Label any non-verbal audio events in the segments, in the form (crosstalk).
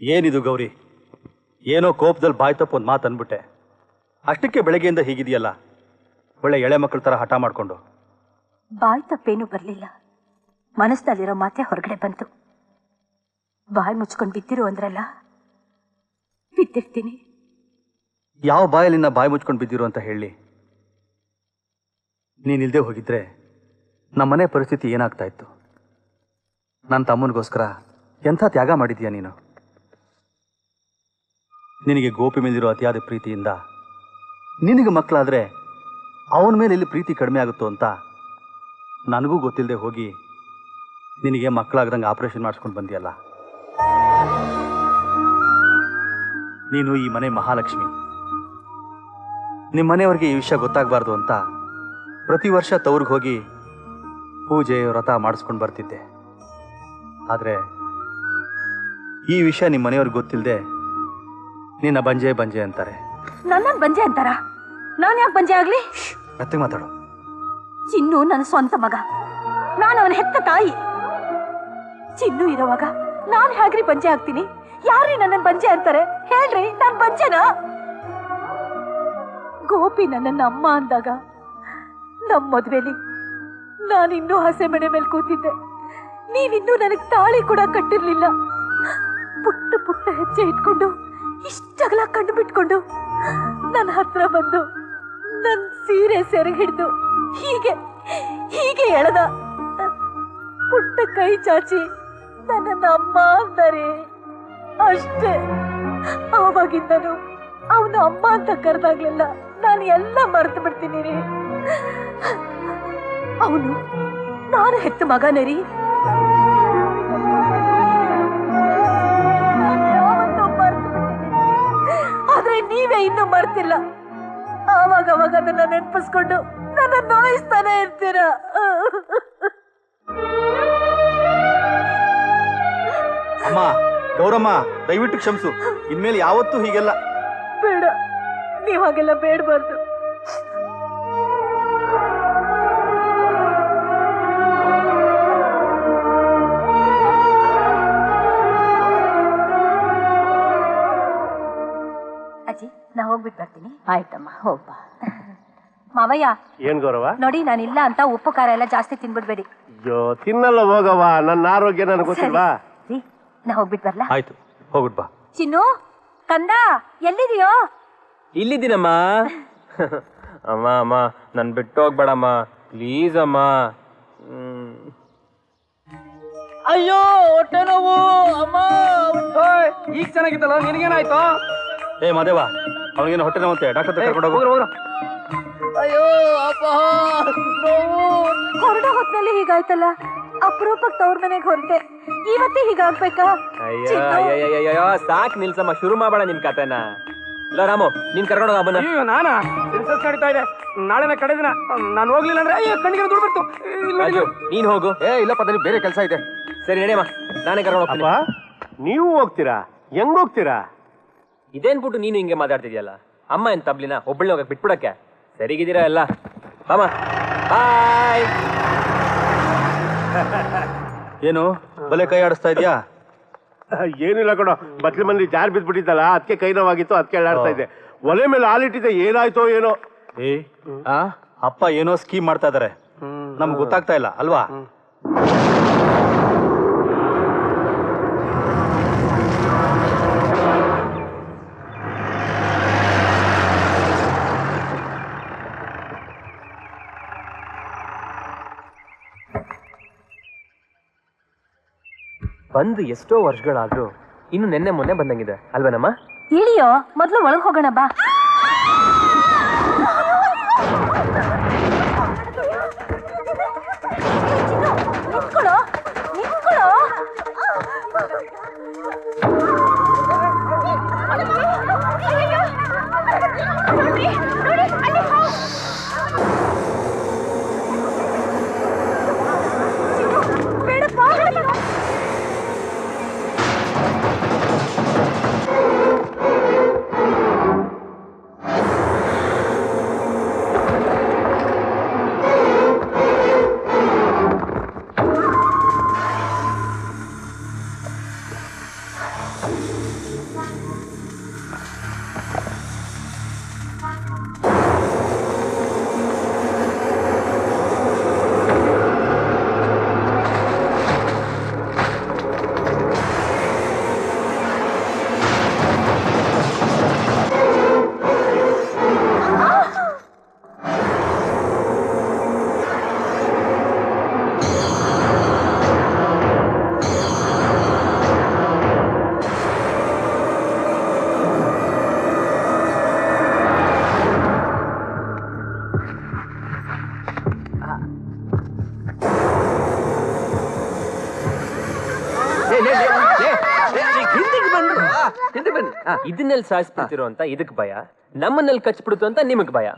ಏನಿದು ಗೌರಿ? ಏನೋ ಕೋಪದಲ್ಲಿ ಬಾಯ್ ತಪ್ಪು ಒಂದು ಮಾತು ಅಂದ್ಬಿಟ್ಟೆ. ಅಷ್ಟಕ್ಕೆ ಬೆಳಗ್ಗೆಯಿಂದ ಹೀಗಿದೆಯಲ್ಲ? ಒಳ್ಳೆ ಎಳೆ ಮಕ್ಕಳ ಥರ ಹಠ ಮಾಡಿಕೊಂಡು. ಬಾಯ್ ತಪ್ಪೇನು ಬರಲಿಲ್ಲ. ಮನಸ್ಸಲ್ಲಿರೋ ಮಾತೆ ಹೊರಗಡೆ ಬಂತು. ಬಾಯ್ ಮುಚ್ಕೊಂಡು ಬಿದ್ದಿರು ಅಂದ್ರಲ್ಲ? ಬಿದ್ದಿರ್ತೀನಿ. ಯಾವ ಬಾಯಲ್ಲಿನ ಬಾಯಿ ಮುಚ್ಕೊಂಡು ಬಿದ್ದಿರು ಅಂತ ಹೇಳಿ? ನೀನಿಲ್ದೇ ಹೋಗಿದ್ರೆ ನಮ್ಮನೆ ಪರಿಸ್ಥಿತಿ ಏನಾಗ್ತಾ ಇತ್ತು? ನನ್ನ ತಮ್ಮನಿಗೋಸ್ಕರ ಎಂಥ ತ್ಯಾಗ ಮಾಡಿದ್ಯಾ ನೀನು? ನಿನಗೆ ಗೋಪಿ ಮೇಲಿರೋ ಅತಿಯಾದ ಪ್ರೀತಿಯಿಂದ. ನಿನಗೆ ಮಕ್ಕಳಾದರೆ ಅವನ ಮೇಲೆ ಇಲ್ಲಿ ಪ್ರೀತಿ ಕಡಿಮೆ ಆಗುತ್ತೋ ಅಂತ ನನಗೂ ಗೊತ್ತಿಲ್ಲದೆ ಹೋಗಿ ನಿನಗೆ ಮಕ್ಕಳಾಗ್ದಂಗೆ ಆಪರೇಷನ್ ಮಾಡಿಸ್ಕೊಂಡು ಬಂದಿಯಲ್ಲ. ನೀನು ಈ ಮನೆ ಮಹಾಲಕ್ಷ್ಮಿ. ನಿಮ್ಮ ಮನೆಯವ್ರಿಗೆ ಈ ವಿಷಯ ಗೊತ್ತಾಗಬಾರ್ದು ಅಂತ ಪ್ರತಿ ವರ್ಷ ತವ್ರಿಗೆ ಹೋಗಿ ಪೂಜೆ, ವ್ರತ ಮಾಡಿಸ್ಕೊಂಡು ಬರ್ತಿದ್ದೆ. ಆದರೆ ಈ ವಿಷಯ ನಿಮ್ಮ ಮನೆಯವ್ರಿಗೆ ಗೊತ್ತಿಲ್ಲದೆ ನಿನ್ನ ಬಂಜೆ ಬಂಜೆ ಅಂತಾರೆ. ನನ್ನ ಬಂಜೆ ಅಂತಾರ? ನಾನು ಯಾಕೆ ಬಂಜೆ ಆಗ್ಲಿ? ಮತ್ತೆ ಮಾತಾಡು. ಚಿನ್ನು ನನ್ನ ಸ್ವಂತ ಮಗ. ನಾನು ಅವನ ಹೆತ್ತ ತಾಯಿ. ಚಿನ್ನು ಇರುವಾಗ ನಾನು ಹೇಗ್ರಿ ಬಂಜೆ ಆಗ್ತೀನಿ? ಯಾರ್ರಿ ನನ್ನ ಬಂಜೆ ಅಂತಾರೆ? ಹೇಳ್ರಿ ನನ್ನ ಬಂಜೆನಾ? ಗೋಪಿ ನನ್ನ ಅಮ್ಮ ಅಂದಾಗ ನಮ್ಮ ಮದ್ವೆಲಿ ನಾನಿನ್ನೂ ಹಸೆ ಮನೆ ಮೇಲೆ ಕೂತಿದ್ದೆ. ನೀವಿನ್ನೂ ನನಗೆ ತಾಳಿ ಕೂಡ ಕಟ್ಟಿರ್ಲಿಲ್ಲ. ಪುಟ್ಟ ಪುಟ್ಟ ಹೆಜ್ಜೆ ಇಟ್ಕೊಂಡು ಇಷ್ಟಗಲ ಕಣ್ಣು ಬಿಟ್ಕೊಂಡು ನನ್ನ ಹತ್ರ ಬಂದು ನನ್ನ ಸೀರೆ ಸೆರೆ ಹಿಡಿದು ಹೀಗೆ ಹೀಗೆ ಎಳೆದ. ಪುಟ್ಟ ಕೈ ಚಾಚಿ ನನ್ನ ಅಮ್ಮ ಅಂದರೆ ಅಷ್ಟೇ. ಆವಾಗಿದ್ದನು ಅವನು ಅಮ್ಮ ಅಂತ ಕರೆದಾಗ್ಲಿಲ್ಲ ನಾನು ಎಲ್ಲ ಮರೆತು ಬಿಡ್ತೀನಿ ರೀ. ಅವನು, ನಾನು ಹೆತ್ತ ಮಗನೇ ರೀ ನೀವೇ ಇನ್ನೂ ಮರ್ತಿಲ್ಲ. ಆವಾಗ ಅವಾಗ ಅದನ್ನ ನೆನಪಿಸ್ಕೊಂಡು ನನ್ನ ನೋಯಿಸ್ತಾನೆ ಇರ್ತೀರ? ಅಮ್ಮ ಗೌರಮ್ಮ ದಯವಿಟ್ಟು ಕ್ಷಮಿಸು. ಇನ್ಮೇಲೆ ಯಾವತ್ತೂ ಹೀಗೆಲ್ಲ. ಬೇಡ. ನೀವಾಗೆಲ್ಲ ಬೇಡಬಾರ್ದು. ನಾ ಹೋಗ್ಬಿಟ್ಟು ಬರ್ತೀನಿ. ಆಯ್ತಮ್ಮ ಹೋಗ್ಬಾ. (laughs) ಮಾವಯ್ಯ ಏನ್ ಗೌರವ? ನೋಡಿ ನಾನು ಇಲ್ಲ ಅಂತ ಉಪ್ಪು ಖಾರ ಎಲ್ಲ ಜಾಸ್ತಿ ತಿನ್ಬಿಡ್ಬೇಡಿ. ಅಯ್ಯೋ ತಿನ್ನಲ್ಲ ಹೋಗವ ನನ್ನ ಆರೋಗ್ಯ ನನಗೆ ಗೊತ್ತಿಲ್ವಾ? ರೀ ನಾ ಹೋಗ್ಬಿಟ್ಟು ಬರ್ಲಾ? ಆಯ್ತು ಹೋಗ್ಬಿಟ್ ಬಾ. ಚಿನ್ನು ಕಂದ ಎಲ್ಲಿದೆಯೋ ಇಲ್ಲಿದ್ದೀನಮ್ಮ. (laughs) ಅಮ್ಮ ಅಮ್ಮ ನನ್ ಬಿಟ್ಟು ಹೋಗ್ಬೇಡಮ್ಮ. ಪ್ಲೀಸ್ ಅಮ್ಮ. ಅಯ್ಯೋ ಹೊಟ್ಟೆ ನೋವು. ಅಮ್ಮ ಓಯ್, ಈಗ ಚೆನ್ನಾಗಿತ್ತಲ್ಲ? ನಿನಗೇನಾಯ್ತು? ಏ ಮಾದೇವ ಅವನಿಗೇನು ಹೊಟ್ಟೆ ನೋವಂತೆ ಡಾಕ್ಟರ್ ಹತ್ರ ಕರ್ಕೊಂಡು ಹೋಗು. ಅಯ್ಯೋ ಅಪ್ಪ ನೋವು. ಹೊರಡೋ ಹೊತ್ನಲ್ಲಿ ಹೀಗಾಯ್ತಲ್ಲ? ಅಪರೂಪಕ್ಕೆ ತವ್ರ ಮನೆಗೆ ಹೊರಟೆ. ಇವತ್ತೇ ಹೀಗಾಗ್ಬೇಕಾ? ಅಯ್ಯೋ. ಸಾಕ್ ನಿಲ್ಸಮ್ಮ ಶುರು ಮಾಡಬೇಡ ನಿನ್ ಕತೆನ ಇಲ್ಲ ರಾಮು ನೀನ್ ಕರ್ಕೊಂಡು ಹೋಗ ಅಮ್ಮನ ಅಯ್ಯೋ ನಾನಾ? ಸೆನ್ಸಸ್ ನಡೀತಾ ಇದೆ. ನಾಳೆನ ಕಡೆ ದಿನ. ನಾನು ಹೋಗ್ಲಿಲ್ಲ ಅಂದ್ರೆ ಅಯ್ಯೋ ಕಣ್ಣಿಗೆ ದುಡ್ಡು ಬರ್ತು ಇಲ್ಲ ರಾಜು ನೀನ್ ಹೋಗು. ಏ ಇಲ್ಲಪ್ಪ ನನಗೆ ಬೇರೆ ಕೆಲಸ ಇದೆ. ಸರಿ ನಡೆಯಮ್ಮ ನಾನೇ ಕರ್ಕೊಂಡು ಅಪ್ಪ ಹೋಗ್ತೀನಿ ನೀವು ಹೋಗ್ತೀರಾ? ಹೆಂಗ್ ಹೋಗ್ತೀರಾ? ಇದೇನ್ ಬಿಟ್ಟು ನೀನು ಹಿಂಗೆ ಮಾತಾಡ್ತಿದ್ಯಲ್ಲ? ಅಮ್ಮ ಏನ್ ತಬ್ಲಿನ? ಒಬ್ಬಳನ್ನ ಹೋಗಕ್ ಬಿಟ್ಬಿಡಕ್ಕೆ? ಸರಿಗಿದ್ದೀರಾ ಎಲ್ಲ? ಅಮ್ಮ ಬಾಯ್. ಏನು? ಬಲೆ ಕೈ ಆಡಿಸ್ತಾ ಇದೆಯಾ? ಏನಿಲ್ಲ ಕಣ ಬತ್ಲಿ ಮಂದಿ ಜಾರ್ ಬಿದ್ಬಿಟ್ಟಿದ್ದಲ್ಲ ಅದಕ್ಕೆ ಕೈ ನೋವಾಗಿತ್ತು ಅದಕ್ಕೆ ಆಡ್ತಾ ಇದ್ದೆ. ಒಲೆ ಮೇಲೆ ಹಾಲಿಟ್ಟಿದ್ದೆ ಏನಾಯ್ತೋ ಏನೋ. ಏ ಆ? ಅಪ್ಪ ಏನೋ ಸ್ಕೀಮ್ ಮಾಡ್ತಾ ಇದಾರೆ. ನಮ್ಗೆ ಗೊತ್ತಾಗ್ತಾ ಇಲ್ಲ ಅಲ್ವಾ? ಬಂದು ಎಷ್ಟೋ ವರ್ಷಗಳಾದ್ರೂ ಇನ್ನು ನೆನ್ನೆ ಮೊನ್ನೆ ಬಂದಂಗಿದೆ. ಅಲ್ವೇನಮ್ಮ ಇಳಿಯೋ ಮೊದಲು ಒಳಗೆ ಹೋಗೋಣ ಬಾ. ನಿಂತ್ಕೊಳ್ಳೋ ಇದನ್ನೆಲ್ಲಿ ಸಾಯಿಸ್ಬಿಡ್ತಿರೋ ಅಂತ ಇದಕ್ ಭಯ ನಮ್ಮನ್ನಲ್ಲಿ ಕಚ್ಬಿಡ್ತು ಅಂತ ನಿಮಗ್ ಭಯ.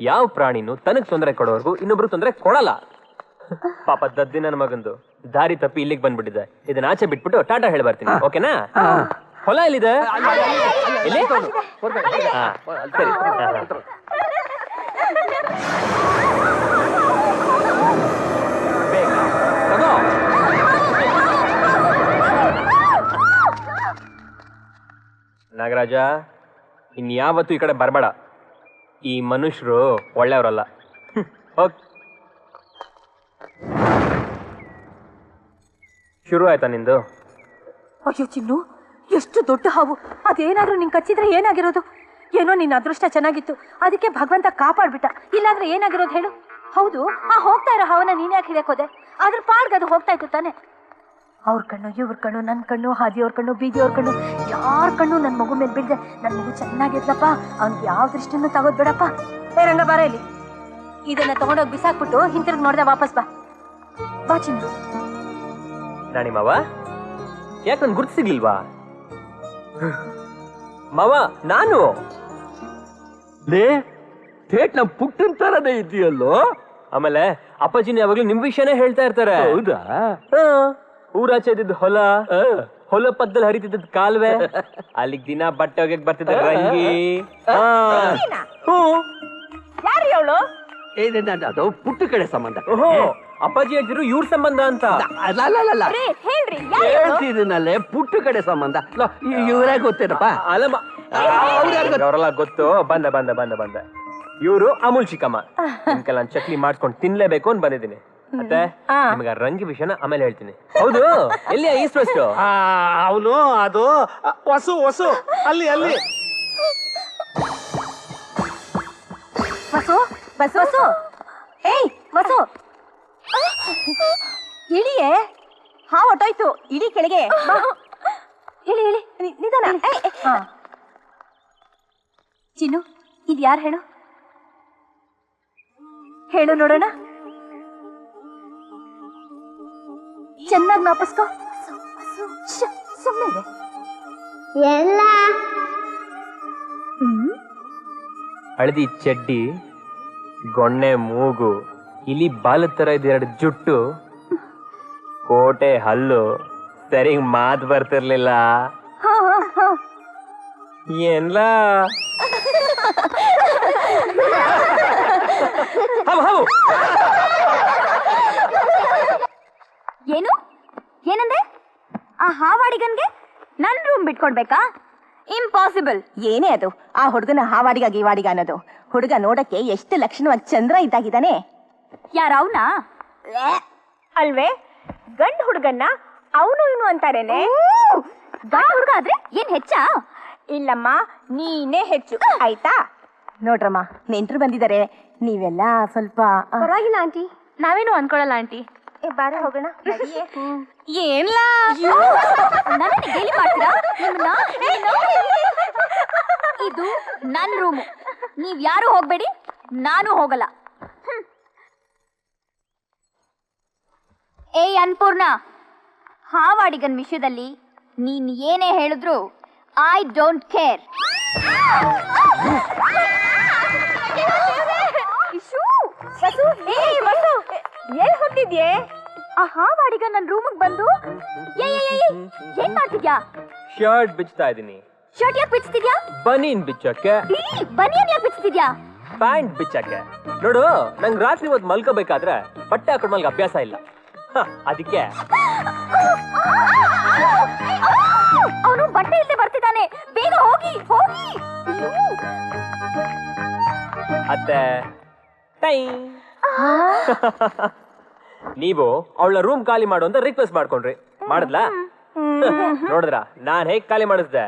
ಯಾವ ಪ್ರಾಣಿನೂ ತನಗ್ ತೊಂದರೆ ಕೊಡೋರ್ಗು ಇನ್ನೊಬ್ರು ತೊಂದರೆ ಕೊಡಲ್ಲ. ಪಾಪ ದದ್ದಿ ನನ್ನ ಮಗಂದು ದಾರಿ ತಪ್ಪಿ ಇಲ್ಲಿಗೆ ಬಂದ್ಬಿಟ್ಟಿದೆ. ಇದನ್ನ ಆಚೆ ಬಿಟ್ಬಿಟ್ಟು ಟಾಟಾ ಹೇಳಿ ಬರ್ತೀನಿ ಓಕೆನಾ? ಹೊಲ ಎಲ್ಲಿದೆ? ಹಾ, ಸರಿ. ಹಾ, ಹಾ. ನಾಗರಾಜ ಇನ್ಯಾವತ್ತೂ ಈ ಕಡೆ ಬರಬೇಡ. ಈ ಮನುಷ್ಯರು ಒಳ್ಳೆಯವರಲ್ಲ. ಓಕೆ ಶುರು ಆಯ್ತಾ ನಿಂದು? ಅಯ್ಯೋ ಚಿನ್ನು, ಎಷ್ಟು ದೊಡ್ಡ ಹಾವು. ಅದೇನಾದ್ರೂ ನಿನ್ ಕಚ್ಚಿದ್ರೆ ಏನಾಗಿರೋದು? ಏನೋ ನಿನ್ನ ಅದೃಷ್ಟ ಚೆನ್ನಾಗಿತ್ತು. ಅದಕ್ಕೆ ಭಗವಂತ ಕಾಪಾಡ್ಬಿಟ್ಟ. ಇಲ್ಲಾಂದ್ರೆ ಏನಾಗಿರೋದು ಹೇಳು. ಹೌದು, ಆ ಹೋಗ್ತಾ ಇರೋ ಹಾವನ್ನ ನೀನ್ ಯಾಕೆ ಹಿಡಿಯೋಕೋದೆ ಅದ್ರ ಪಾಡ್ಗೆ ಅದು ಹೋಗ್ತಾ ಇತ್ತು ತಾನೆ. ಅವ್ರ ಕಣ್ಣು ಇವ್ರ ಕಣ್ಣು ನನ್ನ ಕಣ್ಣು ಹಾದಿಯವ್ರ ಕಣ್ಣು ಬೀದಿಯವ್ರ ಕಣ್ಣು ಯಾರ ಕಣ್ಣು ನನ್ನ ಮಗು ಮೇಲೆ ಬಿದ್ದೆ ನನ್ನ ಮಗು ಚೆನ್ನಾಗಿರ್ಲಪ್ಪ ಅವ್ನಿಗೆ ಯಾವ ದೃಷ್ಟಿನೂ ತಗೋದ್ ಬಿಡಪ್ಪ. ಏ ರಂಗ ಬಾರ ಇಲ್ಲಿ. ಇದನ್ನ ತಗೊಂಡೋಗಿ ಬಿಸಾಕ್ಬಿಟ್ಟು ಹಿಂತಿರುಗಿ ನೋಡ್ದೆ ವಾಪಸ್ ಬಾ. ಬಾ ಚಿನ್ನ. ರಾಣಿ ಮಾವ ಯಾಕೆ ನನ್ ಗುರ್ತು ಸಿಗ್ಲಿಲ್ವಾ? ಮಾವ ನಾನು? ಲೇ ಥೇಟ್ ನಮ್ ಪುಟ್ಟನ್ ತರದೇ ಇದೆಯಲ್ಲೋ? ಆಮೇಲೆ ಅಪ್ಪಾಜಿನ ಯಾವಾಗ್ಲೂ ನಿಮ್ ವಿಷಯನೇ ಹೇಳ್ತಾ ಇರ್ತಾರೆ. ಹೌದಾ? ಹಾ, ಊರಾಚೆ ಇದ್ದಿದ್ದು ಹೊಲ ಹೊಲ ಪಕ್ಕದಲ್ಲಿ ಹರಿತಿದ್ದ ಕಾಲುವೆ. (laughs) ಅಲ್ಲಿಗ್ ದಿನ ಬಟ್ಟೆ ಒಗೆಕ್ ಬರ್ತಿದ್ದ ರಂಗಿ. ಹ್ಞೂ. ಯಾರು ಏನೇನ ಅದು ಪುಟ್ಟ ಕಡೆ ಸಂಬಂಧ. ಓಹೋ ಅಪ್ಪಾಜಿ ಅಜ್ಜರು ಇವ್ರ ಸಂಬಂಧ ಅಂತ. ಅಲ್ಲ ಅಲ್ಲ, ಅಲ್ಲ, ಅಲ್ಲ ಹೇಳ್ರಿ ಹೇಳ್ತಿದ್ದೀನಲ್ಲೇ ಪುಟ್ಟ ಕಡೆ ಸಂಬಂಧ. ಇವರೇ ಗೊತ್ತೇನಪ್ಪ? ಅಲಮ್ಮ ಅವರೆಲ್ಲ ಗೊತ್ತು. ಬಂದ ಬಂದ ಬಂದ ಬಂದ. ಇವರು ಅಮೂಲ್ ಚಿಕ್ಕಮ್ಮ. ನಿಮ್ಗೆಲ್ಲ ನಾನ್ ಚಕ್ಲಿ ಮಾಡ್ಕೊಂಡು ತಿನ್ಲೇಬೇಕು ಅಂತ ಬಂದಿದ್ದೀನಿ. ಮತ್ತೆ ನಿಮ್ಗೆ ರಂಗಿ ವಿಷಯನ ಆಮೇಲೆ ಹೇಳ್ತೀನಿ. ಹೌದು? ಎಲ್ಲಿ ಈಸ್ಟ್ ವೆಸ್ಟ್ ಅವನು ಅದು ಹೊಸು ವಸು ವಸು ಅಲ್ಲಿ ಅಲ್ಲಿ. ಬಸು ಬಸ್ ವಸು ಏಯ್ ಬಸು ಇಳಿಯೇ? ಹಾ ಹೊಟ್ಟೋಯ್ತು ಇಳಿ ಕೆಳಗೆ. ಬಾ. ಇಳಿ ಇಳಿ. ನಿಧಾನ. ಚಿನ್ನು ಇದು ಯಾರು ಹೇಳು? ಹೇಳು ನೋಡೋಣ. ಚೆನ್ನಾಗಿ ನಾಪಸ್ಕೋ. ಸುಮ್ಮನೆ ಎಲ್ಲ. ಹಳದಿ ಚಡ್ಡಿ ಗೊಣ್ಣೆ ಮೂಗು ಇಲಿ ಬಾಲ ತರ ಇದೆ ಎರಡು ಜುಟ್ಟು ಕೋಟೆ ಹಲ್ಲು ಸರಿ ಮಾತ್ ಬರ್ತಿರ್ಲಿಲ್ಲ. ಏನ್ಲ? ಏನು? ಏನಂದೆ? ಆ ಹಾವಾಡಿಗನ್ಗೆ ನನ್ನ ರೂಮ್ ಬಿಟ್ಕೊಡ್ಬೇಕಾ? ಇಂಪಾಸಿಬಲ್ ಏನೇ ಅದು. ಆ ಹುಡುಗನ ಹಾವಾಡಿಗ ಗೀವಾಡಿಗ ಅನ್ನೋದು. ಹುಡುಗ ನೋಡಕ್ಕೆ ಎಷ್ಟು ಲಕ್ಷಣವಾಗಿ ಚಂದ್ರ ಇದ್ದಾಗಿದ್ದಾನೆ. ಯಾರ ಅವನಾ? ಅಲ್ವೇ? ಗಂಡ ಹುಡುಗನ್ನ ಅವನು ಇವನು ಅಂತಾರೇನೆ? ಗಂಡ ಹುಡುಗ ಆದ್ರೆ ಏನ್ ಹೆಚ್ಚ? ಇಲ್ಲಮ್ಮ ನೀನೇ ಹೆಚ್ಚು. ಆಯ್ತಾ? ನೋಡ್ರಮ್ಮ ನೆಂಟ್ರು ಬಂದಿದ್ದಾರೆ ನೀವೆಲ್ಲ ಸ್ವಲ್ಪ ಪರವಾಗಿಲ್ಲ ಆಂಟಿ. ನಾವೇನು ಅನ್ಕೊಳಲ್ಲ ಆಂಟಿ. ಏ, ಬಾರೆ ಹೋಗೋಣ. ಏನ್ಲಾ? ನನ್ನ ಗೇಲಿ ಮಾಡ್ತೀರಾ? ನಿಮ್ಮನ್ನ? ಇದು ನನ್ನ ರೂಮು ನೀವ್ ಯಾರು ಹೋಗಬೇಡಿ ನಾನು ಹೋಗಲ್ಲ. ಏ ಅನ್ಪೂರ್ಣ ಹಾವಾಡಿಗನ್ ವಿಷಯದಲ್ಲಿ ನೀನ್ ಏನೇ ಹೇಳಿದ್ರು ಐ ಡೋಂಟ್ ಕೇರ್ ಏನ್ ಹೊತ್ತಿದ್ಯೆ? ಆ ಹಾವಾಡಿಗ ನನ್ ರೂಮಿಗೆ ಬಂದು? ಏಯ್ ಏಯ್, ಏಯ್, ಏಯ್, ಏನ್ ಮಾಡ್ತಿದ್ಯಾ? ಶರ್ಟ್ ಬಿಚ್ತಾ ಇದೀನಿ ಶರ್ಟ್ ಯಾಕೆ ಬಿಚ್ತಿದ್ಯಾ? ಬನೀನ್ ಬಿಚ್ಚಕ್ಕೆ ಈ ಬನಿಯನ್ ಯಾಕೆ ಬಿಚ್ತಿದ್ಯಾ? ಪ್ಯಾಂಟ್ ಬಿಚ್ಚಕ್ಕೆ ನೋಡು ನಂಗ್ ರಾತ್ರಿ ಹೊತ್ತು ಮಲ್ಕೋಬೇಕಾದ್ರೆ ಬಟ್ಟೆ ಹಾಕೊಂಡ್ ಮಲ್ಗ ಅಭ್ಯಾಸ ಇಲ್ಲ. ಹ, ಅದಕ್ಕೆ. ಅವನು ಬಟ್ಟೆ ಇಲ್ಲದೆ ಬರ್ತಿದ್ದಾನೆ. ಬೇಗ ಹೋಗಿ ಹೋಗಿ. ಅತ್ತೆ. ಟೈ. ನೀವು ಅವಳ ರೂಮ್ ಖಾಲಿ ಮಾಡು ಅಂತ ರಿಕ್ವೆಸ್ಟ್ ಮಾಡ್ಕೊಂಡ್ರಿ. ಮಾಡಿದ್ಲಾ? ನೋಡಿದ್ರ? ನಾನ್ ಹೇಗ್ ಖಾಲಿ ಮಾಡಿಸ್ದೆ?